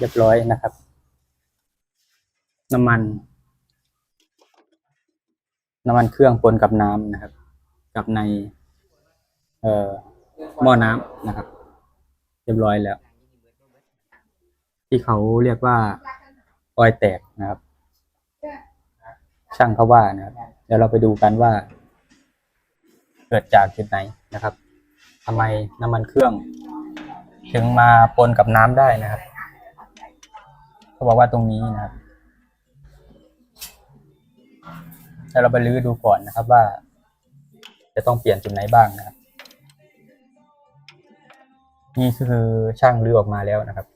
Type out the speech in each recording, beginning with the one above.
เรียบร้อยนะครับ น้ำมัน น้ำมันเครื่องปนกับน้ำนะครับ กับใน เอ่อหม้อน้ำนะครับ เรียบร้อยแล้ว ที่เขาเรียกว่าออยแตกนะครับ ช่างเขาว่านะครับ เดี๋ยวเราไปดูกันว่า เกิดจากจุดไหนนะครับทำไมน้ำมันเครื่อง ถึงมาปนกับน้ำได้นะครับ เขาบอกว่าตรงนี้นะครับเดี๋ยวเราไปลื้อดูก่อนนะครับว่า จะต้องเปลี่ยนจุดไหนบ้างนะครับ นี่คือช่างลื้อออกมาแล้วนะครับ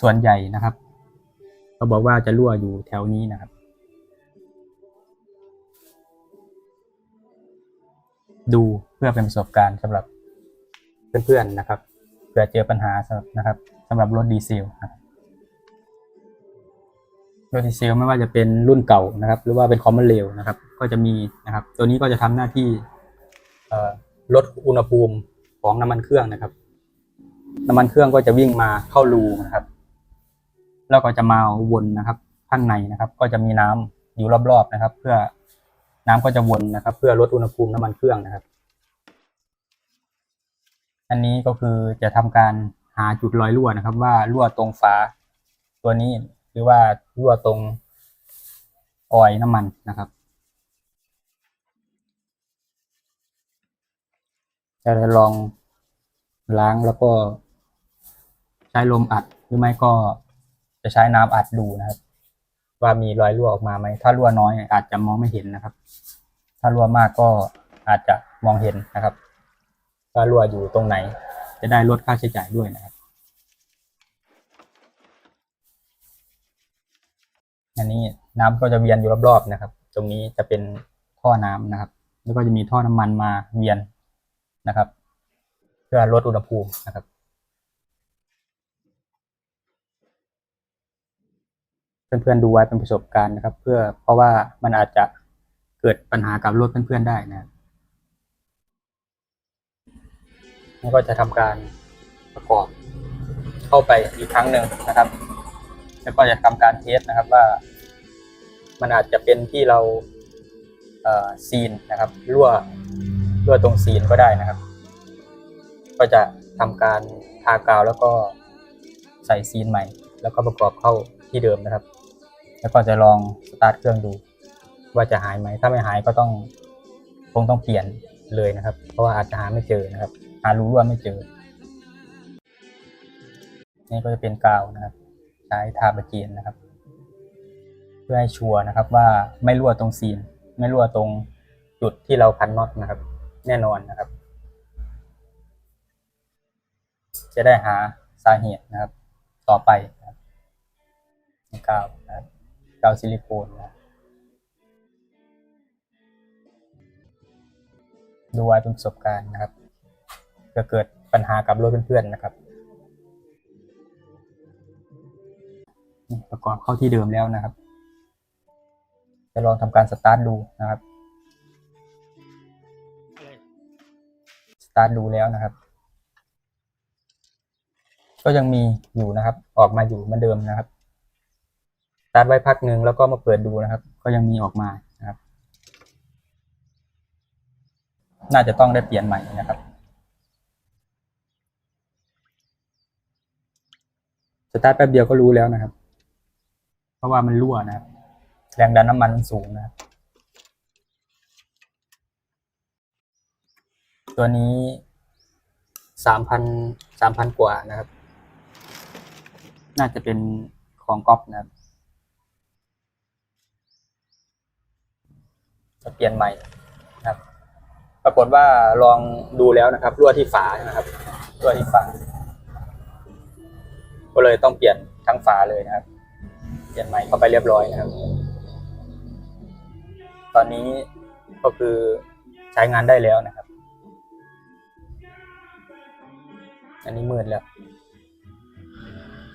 ส่วนใหญ่นะครับเขาบอกว่าจะรั่วอยู่แถวนี้นะครับ ดูเพื่อเป็นประสบการณ์สำหรับเพื่อนๆนะครับเผื่อเจอปัญหาสำหรับนะครับ สำหรับรถดีเซลรถดีเซลไม่ว่าจะเป็นรุ่นเก่านะครับ หรือว่าเป็นคอมมอนเรลนะครับ ก็จะมีนะครับ ตัวนี้ก็จะทำหน้าที่ลดอุณหภูมิของน้ำมันเครื่องนะครับ น้ำมันเครื่องก็จะวิ่งมาเข้ารูนะครับ แล้วก็จะมาวนนะครับ ข้างในนะครับ ก็จะมีน้ำอยู่รอบๆนะครับ เพื่อน้ำก็จะวนนะครับ เพื่อลดอุณหภูมิน้ำมันเครื่องนะครับ อันนี้ก็คือจะทำการ หาจุดรอยรั่วนะครับ ว่ารั่วตรงฝาตัวนี้หรือว่ารั่วตรงออยน้ำมันนะครับจะลองล้างแล้วก็ใช้ลมอัดหรือไม่ก็จะใช้น้ำอัดดูนะครับ ว่ามีรอยรั่วออกมาไหมถ้ารั่วน้อยอาจจะมองไม่เห็นนะครับ ถ้ารั่วมากก็อาจจะมองเห็นนะครับ ว่ารั่วอยู่ตรงไหน จะได้ลดค่าใช้จ่ายด้วยนะครับ อันนี้น้ำก็จะเวียนอยู่รอบๆนะครับ ตรงนี้จะเป็นท่อน้ำนะครับ แล้วก็จะมีท่อน้ำมันมาเวียนนะครับ เพื่อลดอุณหภูมินะครับเพื่อนๆดูไว้เป็นประสบการณ์นะครับ เพื่อเพราะว่ามันอาจจะเกิดปัญหากับรถเพื่อนๆได้นะครับ แล้วก็จะทำการประกอบเข้าไปอีกครั้งหนึ่งนะครับ แล้วก็จะทำการเทสนะครับว่า มันอาจจะเป็นที่เราเซีนนะครับรั่วรั่วตรงซีนก็ได้นะครับ ก็จะทำการทากาวแล้วก็ใส่ซีนใหม่ แล้วก็ประกอบเข้าที่เดิมนะครับ แล้วก็จะลองสตาร์ทเครื่องดู ว่าจะหายไหมถ้าไม่หายก็ต้องคงต้องเปลี่ยนเลยนะครับ เพราะว่าอาจจะหาไม่เจอนะครับ หารูรั่วไม่เจอ นี่ก็จะเป็นกาวนะครับ ใช้ทาบะเกียนนะครับ เพื่อให้ชัวร์นะครับว่าไม่รั่วตรงซีน ไม่รั่วตรงจุดที่เราพันน็อตนะครับ แน่นอนนะครับ จะได้หาสาเหตุนะครับ ต่อไปนะครับกาวนะครับกาวซิลิโคนนะครับดูไว้เป็นประสบการณ์นะครับ เพื่อเกิดปัญหากับรถเพื่อนๆนะครับประกอบเข้าที่เดิมแล้วนะครับ จะลองทำการสตาร์ทดูนะครับสตาร์ทดูแล้วนะครับ ก็ยังมีอยู่นะครับ ออกมาอยู่เหมือนเดิมนะครับสตาร์ทไว้พักหนึ่งแล้วก็มาเปิดดูนะครับ ก็ยังมีออกมานะครับ น่าจะต้องได้เปลี่ยนใหม่นะครับ สตาร์ทแป๊บเดียวก็รู้แล้วนะครับ เพราะว่ามันรั่วนะครับ แรงดันน้ำมันสูงนะครับ ตัวนี้สามพันสามพันกว่านะครับ น่าจะเป็นของก๊อฟนะครับจะเปลี่ยนใหม่นะครับ ปรากฏว่าลองดูแล้วนะครับรั่วที่ฝานะครับรั่วที่ฝา ก็เลยต้องเปลี่ยนทั้งฝาเลยนะครับ เปลี่ยนใหม่เข้าไปเรียบร้อยนะครับ ตอนนี้ก็คือใช้งานได้แล้วนะครับ อันนี้มืดแล้ว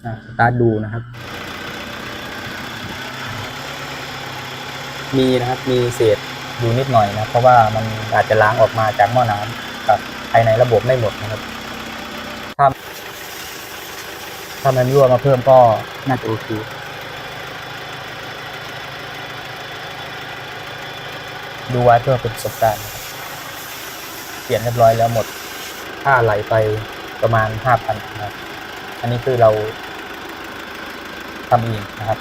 อะสตาร์ทดูนะครับ มีนะครับมีเศษอยู่นิดหน่อยนะ เพราะว่ามันอาจจะล้างออกมาจากหม้อน้ำกับภายในระบบไม่หมดนะครับ ถ้ามันรั่วมาเพิ่มก็น่าจะโอเคดูไว้เพื่อเป็นประสบการณ์เปลี่ยนเรียบร้อยแล้วหมดค่าไหลไปประมาณห้าพันนะครับอันนี้คือเราทำเองนะครับ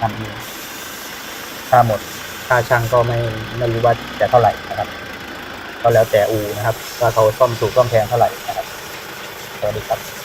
ทำเองค่าหมดค่าช่างก็ไม่ไม่รู้ว่าจะเท่าไหร่นะครับ ก็แล้วแต่อูนะครับว่าเขาซ่อมถูกซ่อมแพงเท่าไหร่นะครับสวัสดีครับ